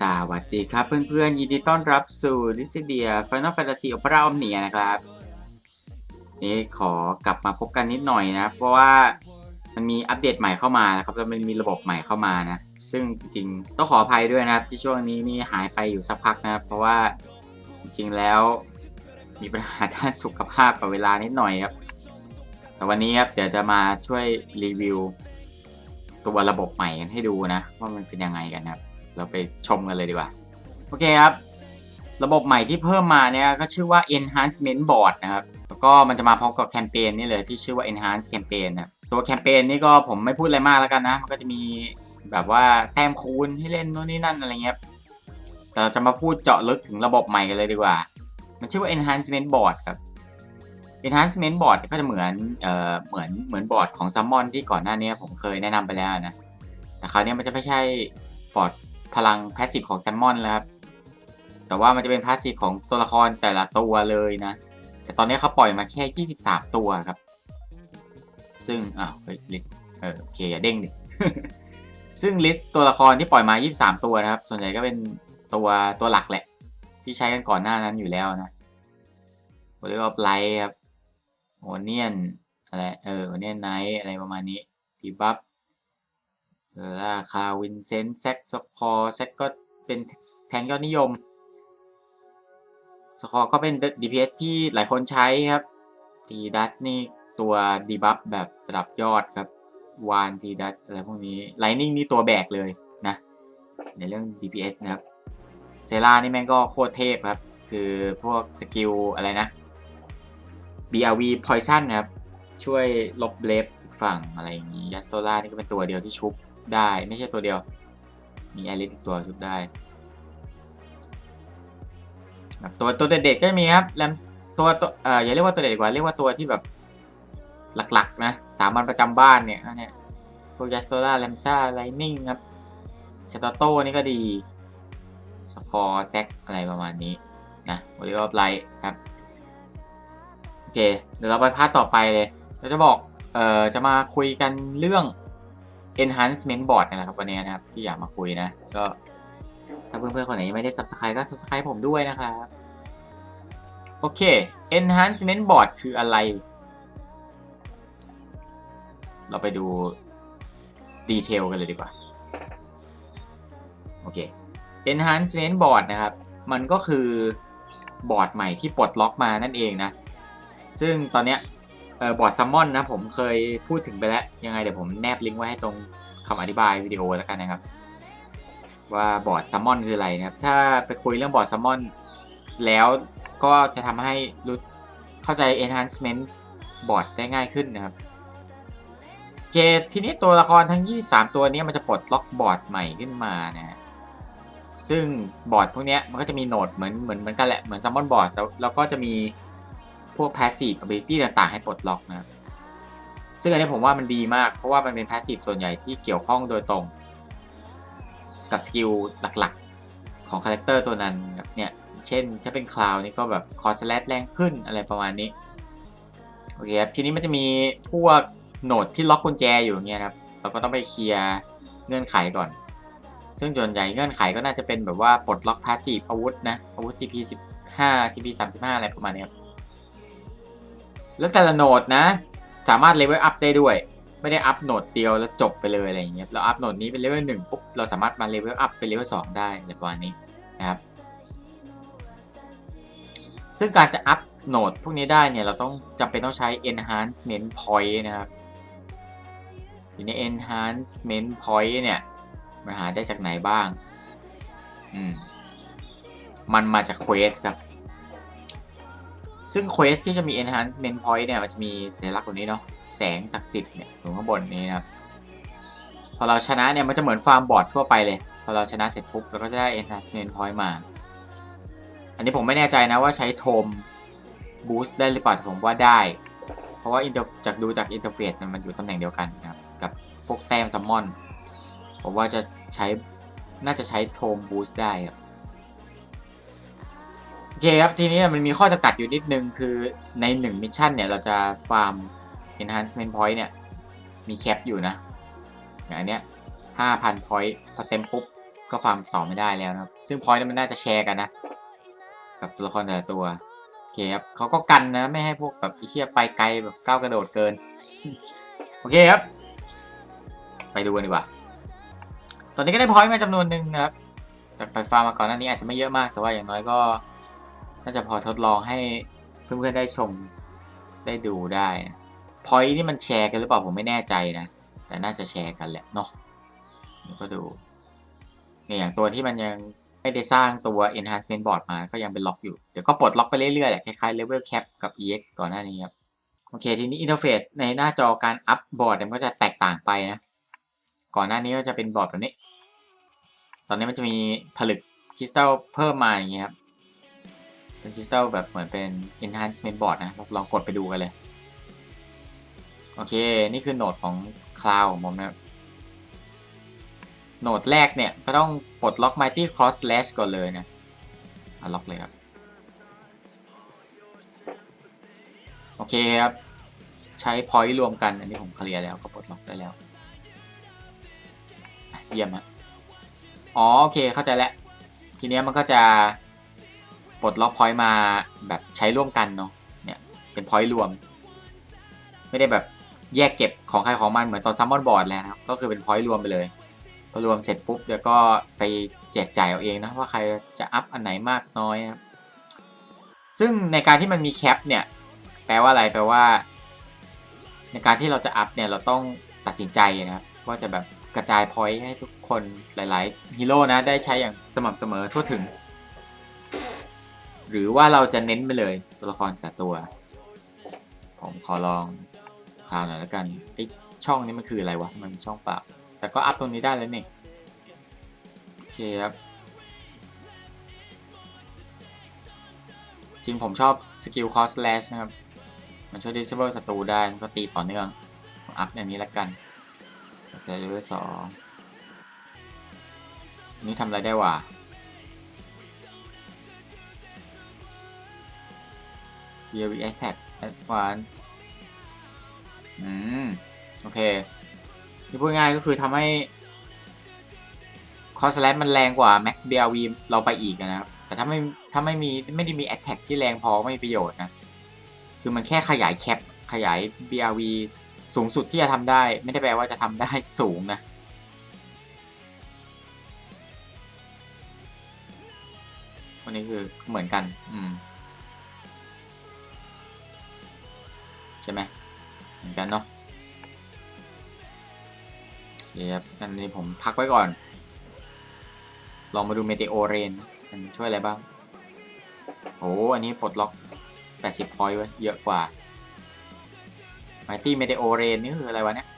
สวัสดีครับเพื่อนๆ ยินดีต้อนรับสู่ดิสเดีย Final Fantasy Opera Omnia นะครับ นี่ขอกลับมาพบกันนิดหน่อยนะ เพราะว่ามันมีอัปเดตใหม่เข้ามานะครับแล้วมันมีระบบใหม่เข้ามานะ ซึ่งจริงๆ ต้องขออภัยด้วยนะครับ ที่ช่วงนี้นี่หายไปอยู่สักพักนะครับ เพราะว่าจริงๆแล้วมีปัญหาด้านสุขภาพกับเวลานิดหน่อยครับ แต่วันนี้ครับเดี๋ยวจะมาช่วยรีวิว ตัวระบบใหม่กันให้ดูนะ ว่ามันเป็นยังไงกันครับ เราไปชมกันเลยดีกว่า โอเคครับ ระบบใหม่ที่เพิ่มมาเนี่ยก็ชื่อว่า enhancement board นะครับ แล้วก็มันจะมาพร้อมกับแคมเปญนี่เลยที่ชื่อว่า enhance campaign นะตัวแคมเปญนี่ก็ผมไม่พูดอะไรมากแล้วกันนะ มันก็จะมีแบบว่าแต้มคูณให้เล่นโน่นนี่นั่นอะไรเงี้ยแต่เราจะมาพูดเจาะลึกถึงระบบใหม่กันเลยดีกว่า มันชื่อว่า enhancement board ครับ enhancement board ก็จะเหมือนเอ่อเหมือนเหมือนบอร์ดของ summon ที่ก่อนหน้านี้ผมเคยแนะนำไปแล้วนะ แต่คราวนี้มันจะไม่ใช่บอร์ด พลัง passive ของ Salmon แล้วครับ แต่ว่ามันจะเป็น passive ของตัวละครแต่ละตัวเลยนะ แต่ตอนนี้เขาปล่อยมาแค่ 23 ตัวครับ ซึ่ง อ้าว เฮ้ย list เออโอเค อย่าเด้งดิ ซึ่ง list ตัวละครที่ปล่อยมา 23 ตัวนะครับ ส่วนใหญ่ก็เป็นตัวตัวหลักแหละ ที่ใช้กันก่อนหน้านั้นอยู่แล้วนะ b o d y of Light ครับโอเนียนอะไร เออโอเนียนไนท์อะไรประมาณนี้ดีบัฟ คาวินเซนต์แซกสคอร์แซกก็เป็นแทงยอดนิยม สคอร์ก็เป็น DPS ที่หลายคนใช้ครับ ทีดัสนี่ตัวดีบัฟแบบระดับยอดครับ วานทีดัสอะไรพวกนี้ไลนิ่งนี่ตัวแบกเลยนะ ในเรื่อง DPS นะครับ เซรานี่แม่งก็โคตรเทพครับ คือพวกสกิลอะไรนะ BRV Poison นะครับ ช่วยลบเลฟฝั่งอะไรอย่างนี้ยัสโตล่านี่ก็เป็นตัวเดียวที่ชุบ ได้ไม่ใช่ตัวเดียว มีแอลิสอีกตัวชุบได้ครับตัวตัวเด็ดๆก็มีครับแรมตัวตัวเอ่ออย่าเรียกว่าตัวเด็ดกว่าเรียกว่าตัวที่แบบหลักๆนะสามัญประจำบ้านเนี่ยเนี่ยพวกยัสโตลาแรมซ่าไลนิ่งครับชาตโต้นี่ก็ดีสคอร์แซกอะไรประมาณนี้นะบริวารไลท์ครับโอเคเดี๋ยวเราไปพาร์ทต่อไปเลย เราจะบอกเอ่อจะมาคุยกันเรื่อง enhancement board นี่แหละครับวันนี้นะครับ ที่อยากมาคุยนะ ก็ ถ้าเพื่อนๆ คนไหนไม่ได้ subscribe ก็ subscribe ผมด้วยนะครับ โอเค enhancement board คืออะไร เราไปดูดีเทลกันเลยดีกว่า โอเค enhancement board นะครับ มันก็คือบอร์ดใหม่ที่ปลดล็อกมานั่นเองนะ ซึ่งตอนเนี้ย บอร์ดซัมมอนนะผมเคยพูดถึงไปแล้ว ยังไงเดี๋ยวผมแนบลิงก์ไว้ให้ตรงคำอธิบายวิดีโอแล้วกันนะครับ ว่าบอร์ดซัมมอนคืออะไรนะครับ ถ้าไปคุยเรื่องบอร์ดซัมมอนแล้วก็จะทำให้รู้เข้าใจ enhancement บอร์ดได้ง่ายขึ้นนะครับโอเคทีนี้ตัวละครทั้ง 23 ตัวนี้มันจะปลดล็อกบอร์ดใหม่ขึ้นมานะฮะซึ่งบอร์ดพวกนี้มันก็จะมีโหนดเหมือนเหมือนเหมือนกันแหละเหมือนซัมมอนบอร์ดแล้วก็จะมี พวก passive ability ต่างๆ ให้ปลดล็อกนะซึ่งอันนี้ผมว่ามันดีมาก เพราะว่ามันเป็น passive ส่วนใหญ่ที่เกี่ยวข้องโดยตรง กับสกิลหลักๆ ของคาแรคเตอร์ตัวนั้นเนี่ย เช่นถ้าเป็นคลาวนี่ก็แบบคอสแลตแรงขึ้นอะไรประมาณนี้ โอเคครับ ทีนี้มันจะมีพวกโหนดที่ล็อกกุญแจอยู่เงี้ยครับ เราก็ต้องไปเคลียร์เงื่อนไขก่อนซึ่งส่วนใหญ่เงื่อนไขก็น่าจะเป็นแบบว่าปลดล็อก passive อาวุธนะ อาวุธ CP 15 CP 35 อะไรประมาณนี้ครับ แล้วแต่ละโหนดนะ สามารถเลเวลอัพได้ด้วย ไม่ได้อัพโหนดเดียวแล้วจบไปเลยอะไรอย่างเงี้ยเราอัพโหนดนี้เป็นเลเวลหนึ่งปุ๊บเราสามารถมาเลเวลอัพเป็นเลเวลสองได้ในประมาณนี้นะครับ ซึ่งการจะอัพโหนดพวกนี้ได้เนี่ยเราต้องจำเป็นต้องใช้ enhancement point นะครับทีนี้ enhancement point เนี่ยมันหาได้จากไหนบ้าง อืม มันมาจาก quest ครับ ซึ่งเควสที่จะมี enhancement point เนี่ย มันจะมีสัญลักษณ์ตรงนี้เนาะ แสงศักดิ์สิทธิ์เนี่ยอยู่ข้างบนนี้นะครับ พอเราชนะเนี่ย มันจะเหมือนฟาร์มบอร์ดทั่วไปเลย พอเราชนะเสร็จปุ๊บเราก็จะได้ enhancement point มา อันนี้ผมไม่แน่ใจนะว่าใช้โทมบูสต์ได้หรือเปล่าแต่ผมว่าได้ เพราะว่าจากดูจากอินเทอร์เฟซมันอยู่ตำแหน่งเดียวกันนะครับ กับพวกแต้มซัมมอน ผมว่าจะใช้ น่าจะใช้โทมบูสต์ได้ครับ โอเคครับ ทีนี้มันมีข้อจำกัดอยู่นิดนึง คือใน1มิชชั่นเนี่ย เราจะฟาร์ม enhancement point เนี่ย มีแคปอยู่นะ อย่างอันเนี้ย5,000 point พอเต็มปุ๊บ ก็ฟาร์มต่อไม่ได้แล้วนะครับ ซึ่งพอยต์นั้นมันน่าจะแชร์กันนะ กับตัวละครแต่ละตัวโอเคครับเขาก็กันนะ ไม่ให้พวกแบบไอเหี้ยไปไกลแบบก้าวกระโดดเกิน โอเคครับ ไปดูกันดีกว่า ตอนนี้ก็ได้พอยต์มาจำนวนหนึ่งนะครับ จากไปฟาร์มมาก่อนหน้านี้อาจจะไม่เยอะมาก แต่ว่าอย่างน้อยก็ น่าจะพอทดลองให้เพื่อนๆได้ชมได้ดูได้นะพอยต์นี่มันแชร์กันหรือเปล่าผมไม่แน่ใจนะ แต่น่าจะแชร์กันแหละเนาะเดี๋ยวก็ดูเนี่ยอย่างตัวที่มันยังไม่ได้สร้างตัว enhancement board มาก็ยังเป็นล็อกอยู่ เดี๋ยวก็ปลดล็อกไปเรื่อยๆแหละคล้ายๆ level cap กับ ex ก่อนหน้านี้ครับ โอเค ทีนี้อินเทอร์เฟซในหน้าจอการอัพบอร์ดมันก็จะแตกต่างไปนะ ก่อนหน้านี้ก็จะเป็นบอร์ดแบบนี้ ตอนนี้มันจะมีผลึกคริสตัลเพิ่มมาอย่างเงี้ยครับ เป็นคริสตัลแบบเหมือนเป็น enhancement board นะลองกดไปดูกันเลย โอเค นี่คือโหนดของ Cloud ของผมนะโหนดแรกเนี่ย ก็ต้องปลดล็อก Mighty Cross Slash ก่อนเลยนะล็อกเลยครับ โอเคครับ ใช้ point รวมกัน อันนี้ผมเคลียร์แล้วก็ปลดล็อกได้แล้วเยี่ยมฮะอ๋อ โอเคเข้าใจแล้ว ทีเนี้ยมันก็จะ ลดล็อก point มาแบบใช้ร่วมกันเนาะเนี่ยเป็น point รวม ไม่ได้แบบแยกเก็บของใครของมันเหมือนตอนซัมมอนบอร์ดแล้วนะครับก็คือเป็น point รวมไปเลยพอรวมเสร็จปุ๊บเดี๋ยวก็ไปแจกจ่ายเอาเองนะว่าใครจะอัพอันไหนมากน้อยครับซึ่งในการที่มันมีแคปเนี่ยแปลว่าอะไรแปลว่า ในการที่เราจะอัพเนี่ยเราต้องตัดสินใจนะครับว่าจะแบบกระจายพอยต์ให้ทุกคนหลาย ๆ ฮีโร่นะได้ใช้อย่างสม่ำเสมอทั่วถึง หรือว่าเราจะเน้นไปเลยตัวละครแต่ตัว ผมขอลองข่าวหน่อยแล้วกันไอช่องนี้มันคืออะไรวะมันเป็นช่องเปล่า แต่ก็อัพตรงนี้ได้แล้วนี่โอเคครับจริงผมชอบสกิลคอสแลชนะครับ มันช่วย disable ศัตรูได้มันก็ตีต่อเนื่องอัพอย่างนี้แล้วกันสเลเวลสองนี่ทำอะไรได้วะ Year Attack Advance อืม โอเคที่พูดง่ายก็คือทำให้คอสแลมันแรงกว่า Max BRV เราไปอีกนะครับ แต่ถ้าไม่ถ้าไม่มีไม่ได้มี Attack ที่แรงพอไม่มีประโยชน์นะ คือมันแค่ขยายแคปขยาย BRV สูงสุดที่จะทำได้ ไม่ได้แปลว่าจะทำได้สูงนะวันนี้คือเหมือนกัน อืม ช่ไหมเหมือนกันเนาะเคครับงั้นนี้ผมพักไว้ก่อน ลองมาดูเม t โอเรนมันช่วยอะไรบ้างโอ้อันนี้ปลดล็อก 80พอยต์ไว้เยอะกว่า Mighty Meteor Rain นี่คืออะไรวะเนี่ย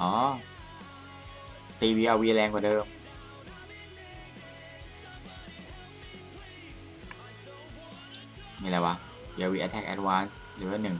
อ๋อ ตี VRV แรงกว่าเดิม อะไรวะ VRV Attack Advance หรือว่าหนึ่ง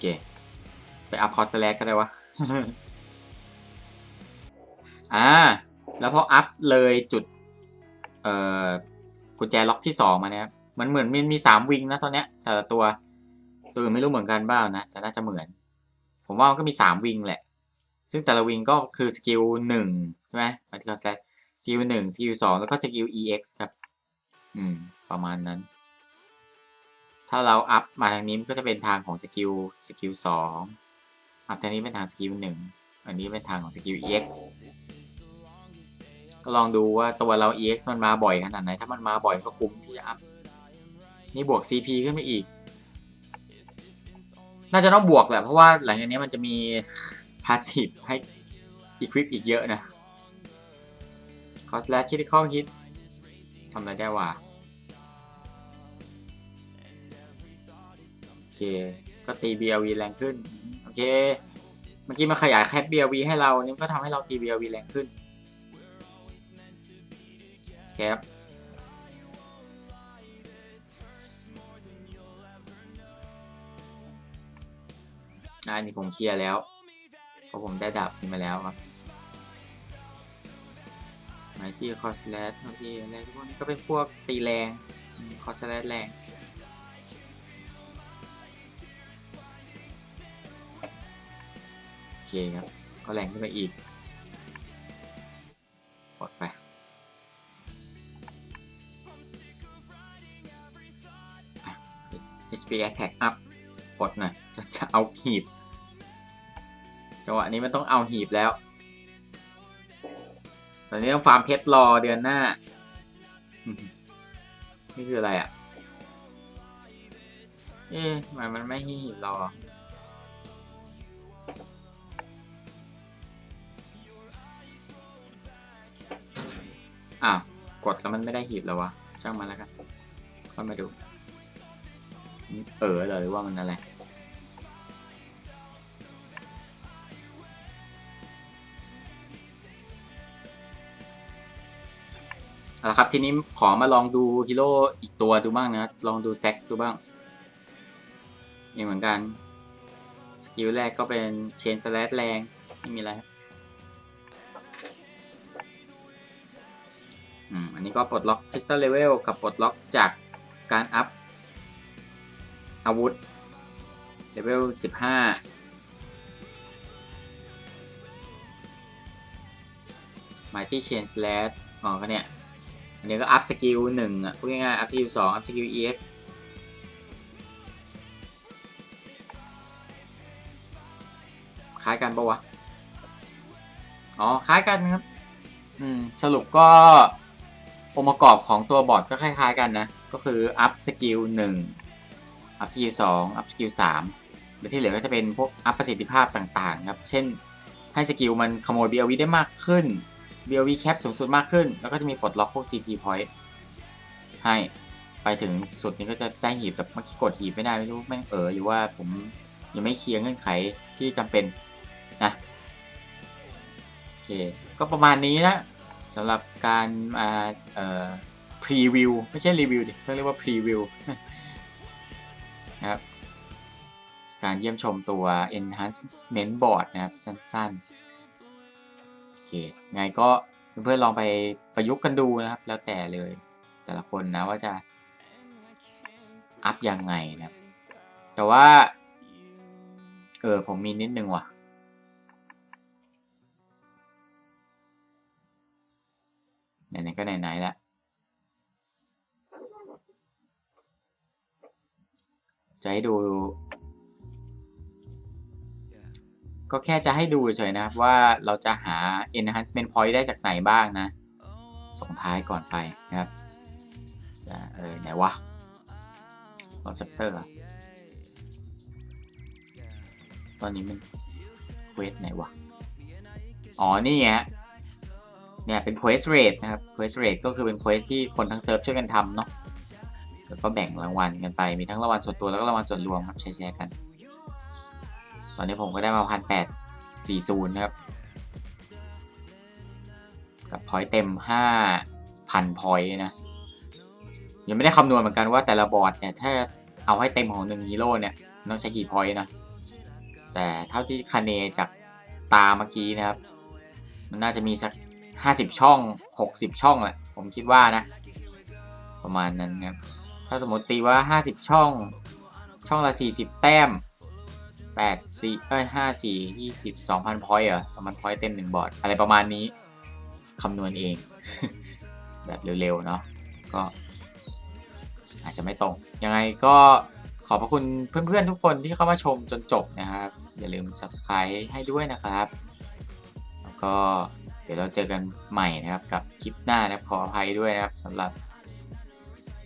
เจไปอัพคอสแลกก็ได้วะ อ่า แล้วพออัพเลยจุด เอ่อ กุญแจล็อกที่สองมาเนี่ยมันเหมือนมันมีสามวิงนะตอนเนี้ย แต่ละตัว ตัวอื่นไม่รู้เหมือนกันบ้างนะ แต่น่าจะเหมือน ผมว่ามันก็มีสามวิงแหละ ซึ่งแต่ละวิงก็คือสกิลหนึ่งใช่ไหมมาที่คอสแลกสกิลหนึ่งสกิลสองแล้วก็สกิล EX ครับ อืม ประมาณนั้น ถ้าเราอัพมาทางนี้มันก็จะเป็นทางของสกิลสกิลสองอัพทางนี้เป็นทางสกิลหนึ่งอันนี้เป็นทางของสกิล EX ก็ลองดูว่าตัวเรา EX มันมาบ่อยขนาดไหน ถ้ามันมาบ่อยก็คุ้มที่จะอัพ นี่บวก CP ขึ้นไปอีก น่าจะต้องบวกแหละ เพราะว่าหลังจากนี้มันจะมี passive ให้ equip อีกเยอะนะ cost slash critical hit ทำอะไรได้วะโอเค ก็ตี BLV แรงขึ้น โอเค เมื่อกี้มาขยายแคป BLV ให้เรานี่ก็ทำให้เราตี BLV แรงขึ้นแคปอันนี้ผมเคลียร์แล้ว เพราะผมได้ดับมาแล้วครับ ไมที่คอสแลดบางทีอะไรพวกนี้ก็เป็นพวกตีแรงคอสแลดแรงโอเคครับ ก็แรงขึ้นไปอีกกดไป HP attack up กดหน่อยจะจะเอาหีบจังหวะนี้มันต้องเอาหีบแล้ว ตอนนี้ต้องฟาร์มเพชรรอเดือนหน้า นี่คืออะไรอะ เอ๊ะทำไมมันไม่ให้หีบรออ้าวกดแล้วมันไม่ได้หีบแล้ววะ ช่างมันแล้วกันค่อยมาดู เออเลยหรือว่ามันอะไร เอาละครับทีนี้ขอมาลองดูฮีโร่อีกตัวดูบ้างนะลองดูแซกดูบ้างนี่เหมือนกัน สกิลแรกก็เป็นเชนสแลดแรงไม่มีอะไรอืมอันนี้ก็ปลดล็อกคริสตัลเลเวลกับปลดล็อกจากการอัพ อาวุธเลเวลสิบห้าหมายที่เชนสแลดอ๋อก็เนี่ย อันนี้ก็อัพสกิลหนึ่งอะพูดง่ายๆอัพสกิลสองอัพสกิล EX คล้ายกันปะวะ อ๋อ คล้ายกันครับ อืม สรุปก็องค์ประกอบของตัวบอร์ดก็คล้ายๆกันนะ ก็คืออัพสกิลหนึ่งอัพสกิลสองอัพสกิลสามแล้วที่เหลือก็จะเป็นพวกอัพประสิทธิภาพต่างๆครับ เช่นให้สกิลมันขโมย BLV ได้มากขึ้น BLV แคปสูงสุดมากขึ้น แล้วก็จะมีปลดล็อกพวก CP point ให้ไปถึงสุดนี้ก็จะได้หีบแต่เมื่อกี้กดหีบไม่ได้ไม่รู้แม่งเออหรือว่าผมยังไม่เคลียร์เงื่อนไขที่จำเป็นนะโอเคก็ประมาณนี้นะสำหรับการมาเอ่อพรีวิวไม่ใช่รีวิวดิต้องเรียกว่าพรีวิวนะครับการเยี่ยมชมตัว enhancement board นะครับ สั้นๆ เคไงก็เพื่อนๆลองไปประยุกต์กันดูนะครับ แล้วแต่เลย แต่ละคนนะว่าจะอัพยังไงนะแต่ว่า เออ ผมมีนิดนึงว่ะ ไหนๆก็ไหนๆแล้วจะให้ดู ก็แค่จะให้ดูเฉยๆนะครับว่าเราจะหา enhancement point ได้จากไหนบ้างนะ ส่งท้ายก่อนไปนะครับ จะเออไหนวะ receptor ตอนนี้มันเควสไหนวะ อ๋อ นี่ไงฮะเนี่ยเป็น quest rate นะครับ quest rate ก็คือเป็น quest ที่คนทั้งเซิร์ฟช่วยกันทำเนาะ แล้วก็แบ่งรางวัลกันไป มีทั้งรางวัลส่วนตัวแล้วก็รางวัลส่วนรวมครับแชร์ๆกัน อนนี้ผมก็ได้มาพันแปดสี่ศูนย์นะครับ กับพอยต์เต็มห้าพันพอยต์นะ ยังไม่ได้คำนวณเหมือนกันว่าแต่ละบอร์ดเนี่ย ถ้าเอาให้เต็มของหนึ่งฮีโร่เนี่ยต้องใช้กี่พอยต์นะ แต่เท่าที่คะเนจากตาเมื่อกี้นะครับ มันน่าจะมีสักห้าสิบช่องหกสิบช่องแหละ ผมคิดว่านะ ประมาณนั้นนะครับ ถ้าสมมติตีว่า50ช่อง ช่องละ40แต้ม 8 4เอ้ย5 4 20 2,000พอยต์เหรอ2,000พอยต์เต็ม1บอร์ดอะไรประมาณนี้คำนวณเอง แบบเร็วๆ เนาะก็ อาจจะไม่ตรง ยังไงก็ขอบพระคุณเพื่อนๆ ทุกคนที่เข้ามาชมจนจบนะครับ อย่าลืม subscribe ให้ด้วยนะครับ แล้วก็เดี๋ยวเราเจอกันใหม่นะครับกับคลิปหน้านะขออภัยด้วยนะครับสำหรับ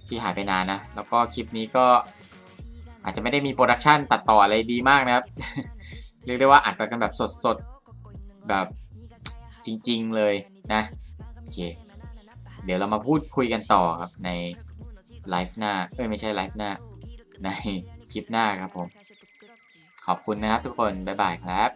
ที่หายไปนานนะ แล้วก็คลิปนี้ก็ อาจจะไม่ได้มีโปรดักชันตัดต่ออะไรดีมากนะครับ เรียกได้ว่าอัดไปกันแบบสดๆ แบบจริงๆเลยนะ โอเค เดี๋ยวเรามาพูดคุยกันต่อครับในไลฟ์หน้า เอ้ย ไม่ใช่ไลฟ์หน้า ในคลิปหน้าครับผม ขอบคุณนะครับทุกคน บ๊ายบายครับ